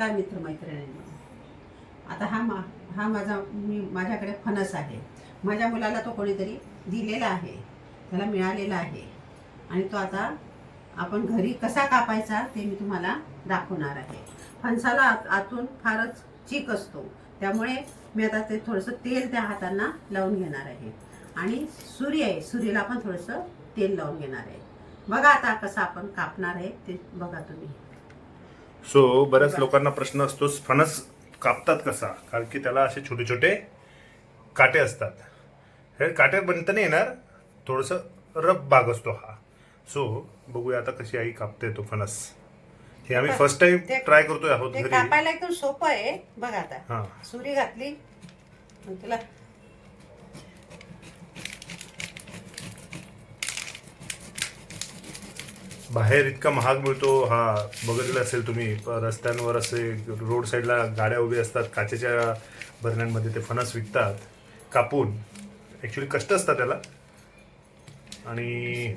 नमस्कार मित्रमैत्रिणींनो आता हा मा हा माझा मी माझ्याकडे फणस आहे. माझ्या मुलाला तो कोणीतरी दिलेला आहे. त्याला मिळालेला आहे. आणि तो आता आपण घरी कसा कापायचा ते मी तुम्हाला दाखवणार आहे. फणसाला आत आतून फारच चीक असतो. त्यामुळे मी आता ते थोडंसं तेल त्या हातांना लावून घेणार आहे. आणि सूर्य आहे सुरीला पण थोडंसं तेल लावून घेणार आहे. बघा आता कसं आपण कापणार आहे ते बघा तुम्ही. सो बऱ्याच लोकांना प्रश्न असतो फणस कापतात कसा? कारण की त्याला असे छोटे छोटे काटे असतात. हे काटे बनता नाही येणार थोडस रफ भाग असतो हा. सो बघूया आता कशी आई कापते तो फणस. हे आम्ही फर्स्ट टाइम ट्राय करतोय आहोत कापायला एकदम सोपं आहे. बघा आता. हा. सुरी घातली. बाहेर इतका महाग मिळतो हा बघितलं असेल तुम्ही रस्त्यांवर असे रोड साईडला गाड्या उभ्या असतात काचेच्या बरण्यांमध्ये ते फणस विकतात कापून. ॲक्च्युली कष्ट असतात त्याला. आणि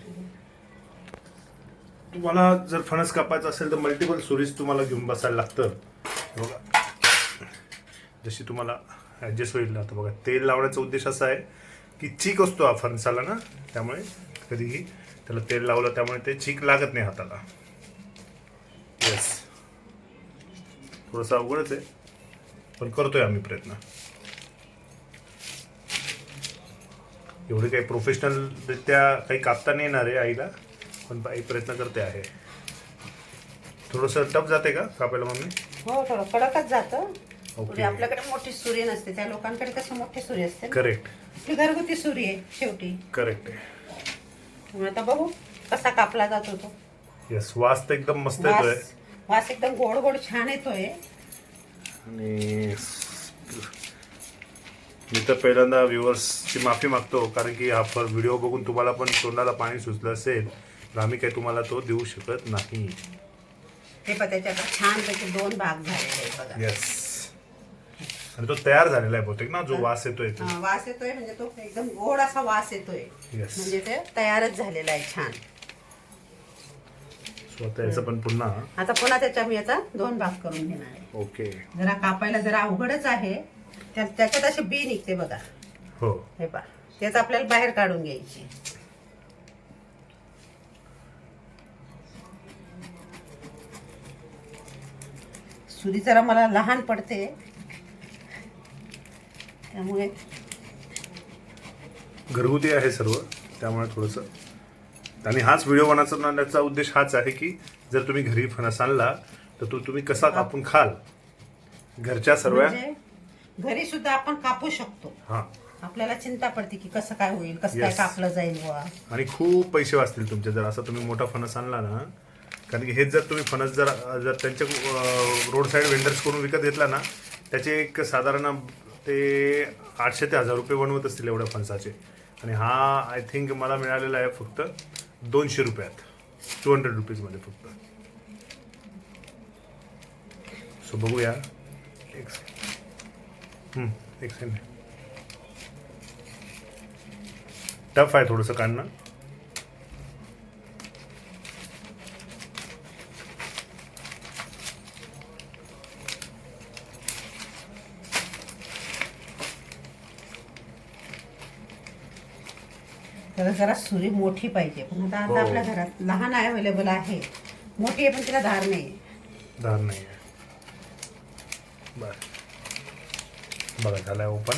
तुम्हाला जर फणस कापायचा असेल तर मल्टिपल सुरीज तुम्हाला घेऊन बसायला लागतं. बघा. जशी तुम्हाला ॲडजस्ट होईल आता बघा. तेल लावण्याचा उद्देश असा आहे की चीक असतो हा फणसाला ना त्यामुळे कधीही त्याला तेल लावलं त्यामुळे ते चीक लागत नाही हाताला. येस थोडंसं अवघडच आहे पण करतोय आम्ही प्रयत्न. एवढे काही प्रोफेशनल रित्या काही कापता नाही येणार आहे आईला पण आई प्रयत्न करते आहे. थोडंसं टफ जाते का कापायला मम्मी? हो थोडं कडकच जातं. ओके. पुढे आपल्याकडे मोठी सुरी नसते त्या लोकांकडे कसं मोठी सुरी असते. करेक्ट आपली घरगुती सुरी आहे शेवटी. करेक्ट आहे. आता बघू कसा कापला जातो तो. येस वास तर एकदम मस्त येतोय. वास वास एकदम गोड गोड छान येतोय. आणि मी तर पहिल्यांदा व्ह्युअर्सची माफी मागतो कारण की हा व्हिडिओ बघून तुम्हाला पण तोंडाला पाणी सुचलं असेल तर आम्ही काही तुम्हाला तो देऊ शकत नाही. ते पण त्याच्याकडे छानपैकी दोन भाग झालेले आहे बघा. येस आणि तो तयार झालेला आहे बहुतेक ना जो वास येतोय तो. हा, वास येतोय म्हणजे तो एकदम गोड असा वास येतोय. Yes. म्हणजे ते तयारच झालेला आहे छान. सो आता याचं पण पुन्हा आता पुन्हा त्याच्या मी आता दोन भाग करून घेणार आहे. ओके. जरा कापायला जरा अवघडच आहे. त्या- त्याच्यात अशी बी निघते बघा. हो. हे पा तेच आपल्याला बाहेर काढून घ्यायची. सुरी जरा मला लहान पडते. त्यामुळे घरगुती आहे सर्व. त्यामुळे थोडंसं आणि हाच व्हिडिओ बनवण्याचा उद्देश हाच आहे की जर तुम्ही घरी फणस आणला तर तो तुम्ही कसा कापून खाल? घरच्या सर्व म्हणजे घरी सुद्धा आपण कापू शकतो. हा. आपल्याला चिंता पडते की कसं काय होईल कसं काय. कापलं जाईल आणि खूप पैसे वाचतील तुमचे. जर असं तुम्ही मोठा फणस आणला ना कारण की हेच जर तुम्ही फणस जर जर त्यांच्या रोड साईड वेंडर्स करून विकत घेतला ना त्याचे एक साधारण ते आठशे ते हजार रुपये बनवत असतील एवढ्या फणसाचे. आणि हा आय थिंक मला मिळालेला आहे फक्त दोनशे रुपयात. टू हंड्रेड रुपीजमध्ये फक्त. सो बघूया. एक सेकंड एक सेकंड टफ आहे थोडंसं काढणं. त्याला जरा सुरी मोठी पाहिजे. पण आता हो. आता आपल्या घरात लहान अवेलेबल आहे. मोठी आहे पण तिला धार नाही. धार नाही बर. बघा झालाय ओपन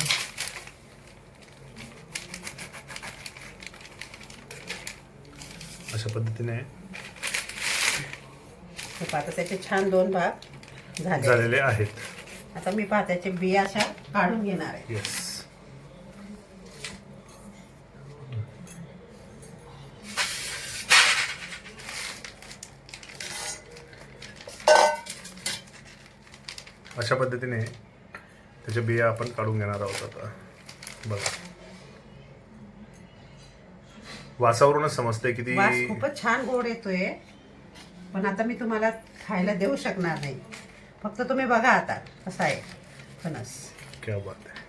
अशा पद्धतीने. हे आता त्याचे छान दोन भाग झाले. झालेले आहेत. आता मी पहा त्याचे बिया अशा काढून घेणार आहे येस अशा पद्धतीने त्याच्या बिया आपण काढून घेणार आहोत आता. बघा. वासावरूनच समजते किती वास खूपच छान गोड येतोय. पण आता मी तुम्हाला खायला देऊ शकणार नाही. फक्त तुम्ही बघा आता कसा आहे. फणस. क्या बात आहे.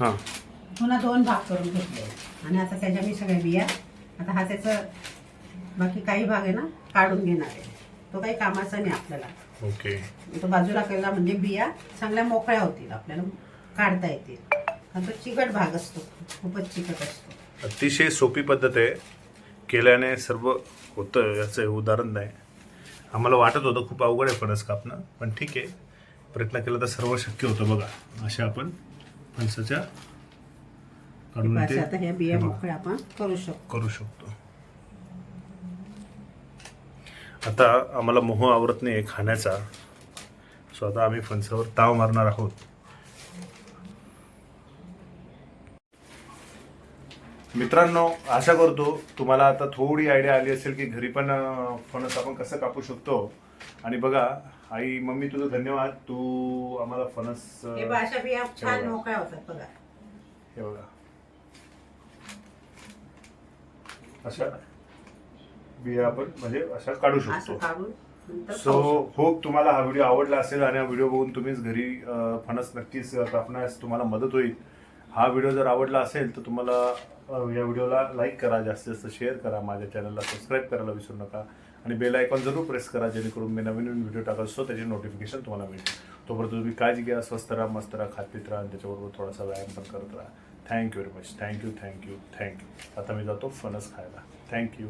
हां. पुन्हा दोन भाग करून घेतले. आणि आता त्याच्या मी सगळ्या बिया आता हा त्याचं बाकी काही भाग आहे ना काढून घेणार आहे. तो काही कामाचा नाही आपल्याला. ओके. तो बाजूला केला म्हणजे बिया चांगल्या मोकळ्या होतील आपल्याला काढता येतील. तो चिकट भाग असतो खूपच चिकट असतो. अतिशय सोपी पद्धत आहे. केल्याने सर्व होतं याचं हे उदाहरण नाही. आम्हाला वाटत होतं खूप अवघड आहे फणस कापणं पण ठीक आहे. प्रयत्न केला तर सर्व शक्य होतं बघा अशा आपण फणसाच्या काढून आता ह्या बिया मोकळ्या आपण करू शकतो. करू शकतो. आता आम्हाला मोह आवरत नाही खाण्याचा. सो आता आम्ही फणसावर ताव मारणार आहोत. मित्रांनो आशा करतो तुम्हाला आता थोडी आयडिया आली असेल की घरी पण फणस आपण कसं कापू शकतो. आणि बघा आई मम्मी तुझं धन्यवाद. तू आम्हाला फणस अं, हे बघा, अशा बिया छान बघा. मोकळ्या होतात बघा. हे बघा. अशा बिया आपण म्हणजे अशा काढू असं शकतो काढून नंतर सो खाऊ शकतो. होप तुम्हाला हा व्हिडिओ आवडला असेल आणि हा व्हिडिओ बघून तुम्हीच घरी अं, फणस नक्कीच कापण्यास तुम्हाला मदत होईल. हा व्हिडिओ जर आवडला असेल तर तुम्हाला अं, या व्हिडिओला लाईक करा जास्तीत जास्त शेअर करा माझ्या चॅनलला सबस्क्राईब करायला विसरू नका. आणि बेल आयकॉन जरूर प्रेस करा जेणेकरून मी नवीन नवीन व्हिडिओ टाकत असतो त्याची नोटिफिकेशन तुम्हाला मिळेल. तोपर्यंत तुम्ही काळजी घ्या स्वस्त राहा मस्त राहा खात पित राहा आणि त्याच्याबरोबर थोडासा व्यायाम पण करत राहा. Thank you very much thank you thank you thank you आता मी जातो फणस खायला. थँक्यू